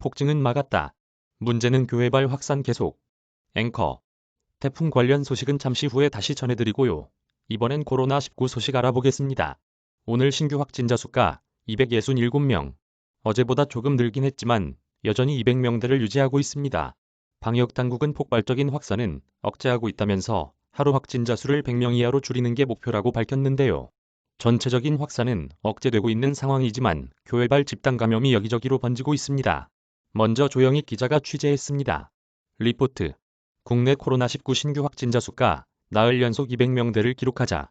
폭증은 막았다. 문제는 교회발 확산 계속. 앵커. 태풍 관련 소식은 잠시 후에 다시 전해드리고요. 이번엔 코로나19 소식 알아보겠습니다. 오늘 신규 확진자 수가 267명. 어제보다 조금 늘긴 했지만 여전히 200명대를 유지하고 있습니다. 방역 당국은 폭발적인 확산은 억제하고 있다면서 하루 확진자 수를 100명 이하로 줄이는 게 목표라고 밝혔는데요. 전체적인 확산은 억제되고 있는 상황이지만 교회발 집단 감염이 여기저기로 번지고 있습니다. 먼저 조영익 기자가 취재했습니다. 리포트. 국내 코로나19 신규 확진자 수가 나흘 연속 200명대를 기록하자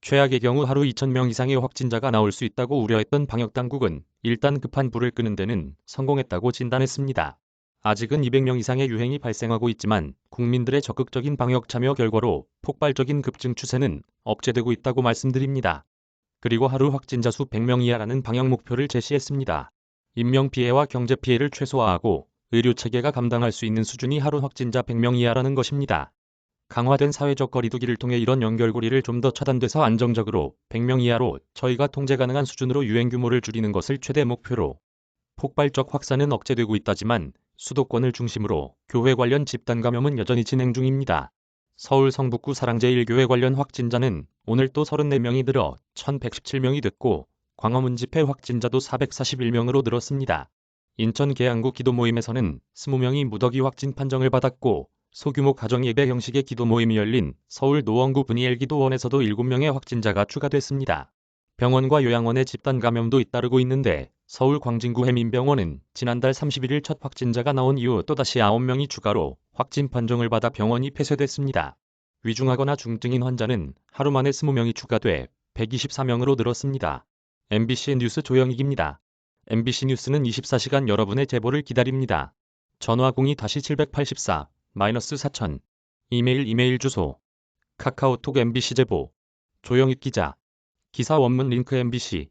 최악의 경우 하루 2,000명 이상의 확진자가 나올 수 있다고 우려했던 방역당국은 일단 급한 불을 끄는 데는 성공했다고 진단했습니다. 아직은 200명 이상의 유행이 발생하고 있지만 국민들의 적극적인 방역 참여 결과로 폭발적인 급증 추세는 억제되고 있다고 말씀드립니다. 그리고 하루 확진자 수 100명 이하라는 방역 목표를 제시했습니다. 인명피해와 경제피해를 최소화하고 의료체계가 감당할 수 있는 수준이 하루 확진자 100명 이하라는 것입니다. 강화된 사회적 거리두기를 통해 이런 연결고리를 좀 더 차단돼서 안정적으로 100명 이하로 저희가 통제 가능한 수준으로 유행 규모를 줄이는 것을 최대 목표로 폭발적 확산은 억제되고 있다지만 수도권을 중심으로 교회 관련 집단 감염은 여전히 진행 중입니다. 서울 성북구 사랑제일교회 관련 확진자는 오늘 또 34명이 늘어 1117명이 됐고 광화문 집회 확진자도 441명으로 늘었습니다. 인천 계양구 기도 모임에서는 20명이 무더기 확진 판정을 받았고 소규모 가정 예배 형식의 기도 모임이 열린 서울 노원구 분이엘 기도원에서도 7명의 확진자가 추가됐습니다. 병원과 요양원의 집단 감염도 잇따르고 있는데 서울 광진구 해민병원은 지난달 31일 첫 확진자가 나온 이후 또다시 9명이 추가로 확진 판정을 받아 병원이 폐쇄됐습니다. 위중하거나 중증인 환자는 하루 만에 20명이 추가돼 124명으로 늘었습니다. MBC 뉴스 조영익입니다. MBC 뉴스는 24시간 여러분의 제보를 기다립니다. 전화 02-784 4000 이메일 이메일 주소. 카카오톡 MBC 제보. 조영익 기자. 기사 원문 링크 MBC